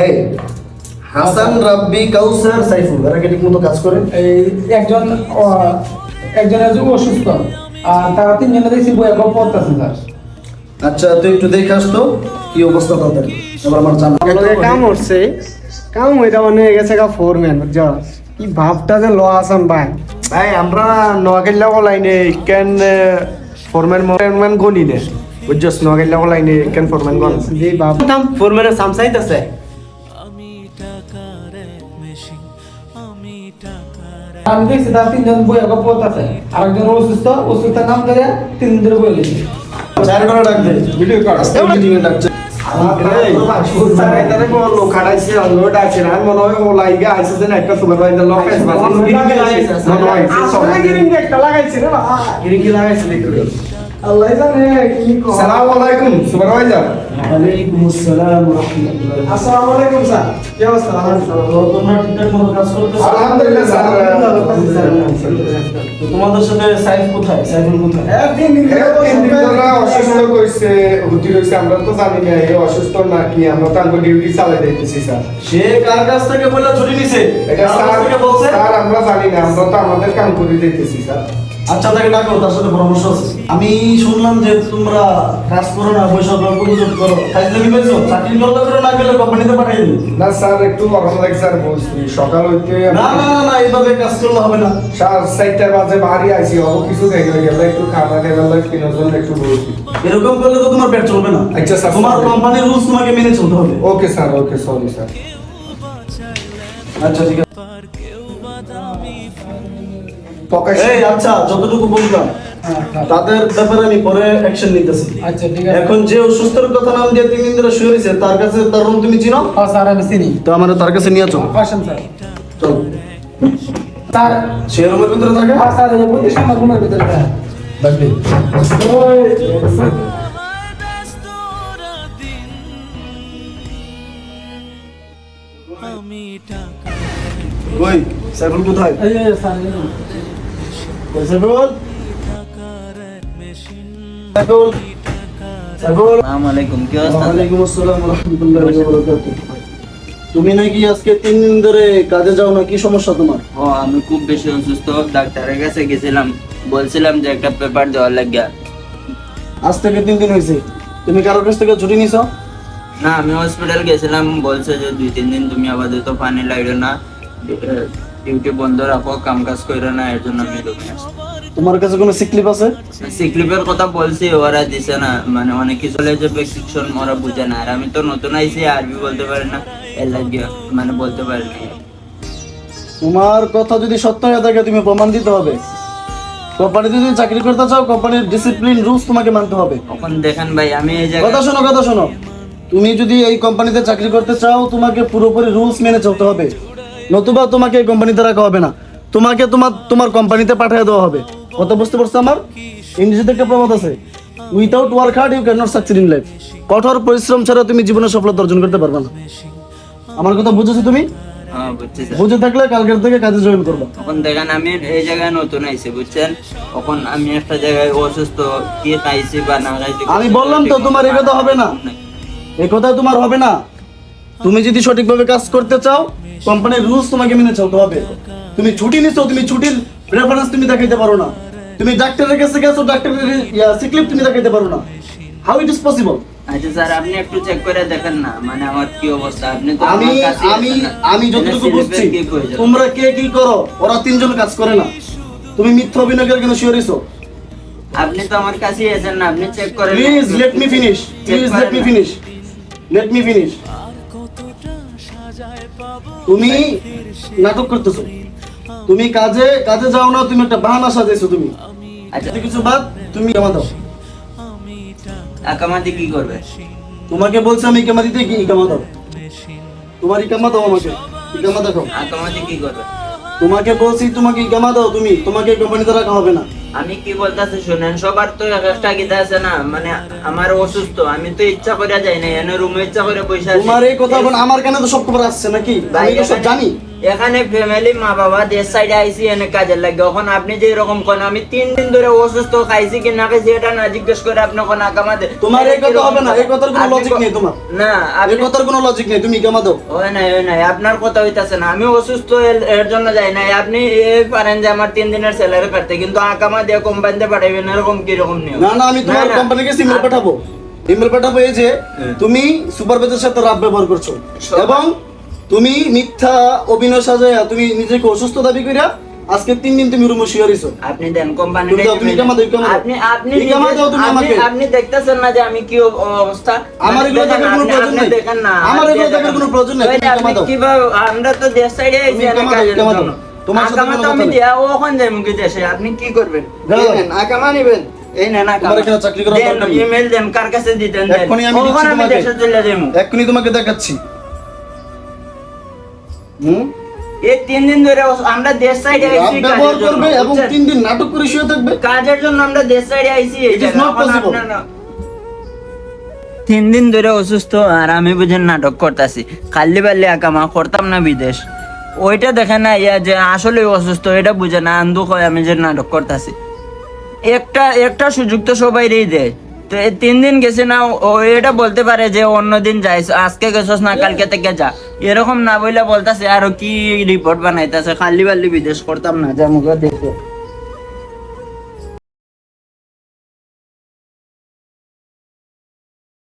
এই হাসান রাব্বি কাউসার সাইফুল এরা কি ঠিকমতো কাজ করে? এই একজন আহ, একজন একজন অসুস্থ। আর তারা তিনজনে দেখছি বইয়া গল্প করতেছে স্যার। আচ্ছা তুই একটু দেখে আসতো কি অবস্থা তাদের? এবার আমার জানা। কাম হচ্ছে কাম মনে হয়ে গেছে গা ফোরম্যান বুঝছস কি ভাবটা যে ল আসান ভাই? ভাই আমরা নোয়াখালী লাইনে কেন ফোরম্যান ফোরম্যান গনি নে? বুঝছস নোয়াখালী লাইনে কেন ফোরম্যান গন। যে ভাব দাম ফোরম্যানের সামসাইত আছে। আমি দেখছি তারা তিনজন বইয়া গল্প করতেছে আর একজন অসুস্থ অসুস্থের নাম ধরে তিন দিন ধরে বই গেছে চারটা ডাক দে ভিডিও কর আজকে মিটিং এ ডাকছে সুপারভাইজার ওয়ালাইকুম আসসালাম ওয়া আসসালামু আলাইকুম স্যার কি অবস্থা তোমরা ঠিকঠাক মতো কাজ করতেছো আলহামদুলিল্লাহ স্যার তো তোমাদের সাথে সাইফ কোথায়? সাইফুল কোথায়? তিন দিন ধরে অসুস্থ। কইছে হুতি রইছে আমরা তো জানি না এই অসুস্থ নাকি আমরা তো আমরা ডিউটি চালাই দিতেছি স্যার। সে কার কাছ থেকে বলে ছুটি নিছে? এটা স্যার আমরা জানি না আমরা তো আমাদের কাম করে দিতেছি স্যার। আচ্ছা তাকে ডাকো তার সাথে পরামর্শ আছে। আমি শুনলাম যে তোমরা কাজ করো না পয়সা গল্প গুজব করো ফাইজলামি পেয়েছ চাকরি করলে করো না গেলে কোম্পানিতে পাঠিয়ে দিবে? না স্যার একটু গরম লাগে স্যার বলছি। সকাল হইতে না না না না এইভাবে কাজ করলে হবে না। স্যার চারটার বাজে বাড়ি আইছি অল্প কিছু দেখে গেল একটু খাবার খেয়ে গেল তিনজন একটু বলছি। এরকম করলে তো তোমার পেট চলবে না। আচ্ছা, স্যার, তোমার কোম্পানির রুলস তোমাকে মেনে চলতে হবে। Okay sir okay sorry sir. আচ্ছা ঠিক আছে। এই আচ্ছা যতটুকু বললাম তাদের ব্যাপারে আমি পরে অ্যাকশন নিতেছি। আচ্ছা ঠিক আছে। এখন যে অসুস্থের কথা নাম দিয়ে তিন দিন ধরে শুয়ে রয়েছে তার কাছে তার রুম তুমি চিনো? হ্যাঁ স্যার আমি চিনি। তো আমার তার কাছে নিয়ে চলো। আসেন স্যার। চলো। স্যার। সে রুমের ভিতরে থাকে? হ্যাঁ স্যার এই প্রতিষ্ঠান আমার রুমের ভিতরে হ্যাঁ। ডাকবে কই? সাইফুল কোথায়? এই স্যার তুমি নাকি আজকে তিন দিন ধরে কাজে যাও না? কি সমস্যা তোমার? ও আমি খুব বেশি অসুস্থ। ডাক্তারের কাছে গেছিলাম। বলছিলাম যে একটা পেপার দেওয়ার লাগিয়া আজ থেকে তিন দিন হয়েছে। তুমি কারোর কাছ থেকে ছুটি নিছো? না আমি হসপিটাল গেছিলাম। বলছে যে দুই তিন দিন তুমি আবার আপাতত পানি লাগল না। ডিউটি বন্ধ রাখো কাম কাজ করো না এর জন্য আমি রুমে তোমার কাছে কোনো সিকলিপ আছে? সিকলিপের কথা বলছি ওরা দিছে না মানে অনেক কিছু যে প্রেসক্রিপশন ওরা বুঝে না। আর আমি তো নতুন আইছি আরবি বলতে পারি না এর মানে বলতে পারি না। তোমার কথা যদি সত্য হয়ে থাকে তুমি প্রমাণ দিতে হবে। কোম্পানিতে যদি চাকরি করতে চাও কোম্পানির ডিসিপ্লিন রুলস তোমাকে মানতে হবে। তখন দেখেন ভাই আমি এই কথা শোনো কথা শোনো। তুমি যদি এই কোম্পানিতে চাকরি করতে চাও তোমাকে পুরোপুরি রুলস মেনে চলতে হবে। নতুবা তোমাকে এই কোম্পানিতে রাখা হবে না। তোমাকে তোমার তোমার কোম্পানিতে পাঠিয়ে দেওয়া হবে। কত বুঝতে পারছ আমার? ইংরেজিতে একটা প্রবাদ আছে without work hard you can not succeed in life কঠোর পরিশ্রম ছাড়া তুমি জীবনে সফলতা অর্জন করতে পারবে না। আমার কথা বুঝেছ তুমি? হ্যাঁ বুঝে থাকলে কালকের থেকে কাজে জয়েন করবা। তখন দেখেন আমি এই জায়গায় নতুন আইছি বুঝছেন? তখন আমি একটা জায়গায় অসুস্থ কি খাইছি বা না খাইছি আমি বললাম তো তোমার এই কথা হবে না। এই কথা তোমার হবে না। তুমি যদি সঠিকভাবে কাজ করতে চাও কোম্পানির রুলস তোমাকে মেনে চলতে হবে। তুমি ছুটি নিছো তুমি ছুটির রেফারেন্স তুমি দেখাইতে পারো না। তুমি ডাক্তারের কাছে গেছো ডাক্তারের সিক্লিপ তুমি দেখাইতে পারো না। হাউ ইট ইজ পসিবল আচ্ছা স্যার আপনি একটু চেক করে দেখেন না মানে আমার কি অবস্থা? আপনি তো আমি আমি আমি যতটুকু বুঝছি তোমরা কে কি করো ওরা তিনজন কাজ করে না। তুমি মিথ্যা অভিনয় করে কেন শিওরিছো আপনি তো আমার কাছেই আছেন না আপনি চেক করেন please let me finish please let me finish let me finish তুমি নাটক করতেছো। তুমি কাজে কাজে যাও না তুমি একটা বাহানা সাজাইছো তুমি। আচ্ছা। এত কিছু বাদ তুমি জমা দাও। আকামাদি কি করবে? তোমাকে বলছি আমি ইকামা দিতে কি ইকামা দাও? তোমার ইকামা দাও আমাকে ইকামা দেখো আকামাদি কি করবে? তোমাকে বলছি তোমাকে ইকামা দাও তুমি। তোমাকে কোম্পানিতে রাখা হবে না। আমি কি বলতেছি শুনেন সবার তো এক একটা গীতা আছে না মানে আমার অসুস্থ আমি তো ইচ্ছা করে যাই না এনে রুমে ইচ্ছা করে পয়সা তোমার এই কথা বল আমার কানে তো সব খবর আসছে নাকি? আমি তো সব জানি। এখানে ফ্যামিলি মা বাবা দেশ সাইডে আইসি এনে কাজের লাগে। এখন আপনি যে এরকম কোন আমি তিন দিন ধরে অসুস্থ খাইছি কি না খাইছি এটা না জিজ্ঞেস করে আপনি কোন আকামা দে তোমার এই কথা হবে না এই কথার কোনো লজিক নেই তোমার। না এই আপনি কথার কোনো লজিক নেই তুমি দাও। ওই ওই নাই আপনার কথা হইতাছে না। আমি অসুস্থ এর- জন্য যাই নাই। আপনি এ পারেন যে আমার তিন দিনের স্যালারি কাটতে কিন্তু দিয়ে কোম্পানিতে পাঠাইবেন এরকম কীরকম নিয়ম? না না আমি তোমার না, না। কোম্পানিকে ইমেল আপ- পাঠাবো। ইমেল পাঠাবো এই যে তুমি সুপারভাইজারের সাথে রাব ব্যবহার করছ। এবং তুমি মিথ্যা অভিনয় সাজায়া তুমি নিজেকে অসুস্থ দাবি করিয়া আজকে তিন দিন তুমি রুমে শুয়ে রইছো আপনি দেন কোম্পানি তুমি ইকামা দাও, আপনি আপনি নিজে- দাও তুমি আমাকে। আপনি দেখতেছেন না যে আমি কি অবস্থা আমার এগুলো দেখার কোনো প্রয়োজন নেই। দেখেন না আমার এগুলো দেখার কোনো প্রয়োজন নেই, তুমি যে দাও। কীভাবে আমরা তো দেশ সাইডে দাও, কাজের। জন্য। তোমার সাথে কোনো তো আমি। দিয়া ওখান যাই মুখে দেশে আপনি কি করবেন নেন, আকামা নিবেন এই নেন আকামা তোমার এখানে চাকরি করার দরকার নেই। ইমেল দেন কার কাছে দিতেন দেন এক্ষুনি আমি দিচ্ছি তোমাকে। এক্ষুনি তোমাকে দেখাচ্ছি হুম? এই তিন দিন ধরে আমরা দেশ সাইডে আইছি ব্যবহার করবে এবং তিন দিন নাটক করে শুয়ে থাকবে? কাজের জন্য আমরা দেশ সাইডে আইছি not এখন possible. আপনারা- তিন দিন ধরে অসুস্থ আর আমি বুঝেন নাটক করতেছি। খালি বাল্লি আকামা করতাম না বিদেশ। ওইটা দেখে না ইয়া যে আসলে অসুস্থ এটা বুঝে না আন্দু হয় আমি যে নাটক করতেছি। একটা একটা সুযোগ তো সবাইরই দেয়। তিন দিন গেছি না, ও এটা বলতে পারে যে অন্যদিন দিন যাইস, আজকে গেছস না, কালকে থেকে যা। এরকম না বইলে বলতাছে, আর কি রিপোর্ট বানাইতেছে, খালি বাল্লি বিদেশ করতাম না, যা মুখে দেখে।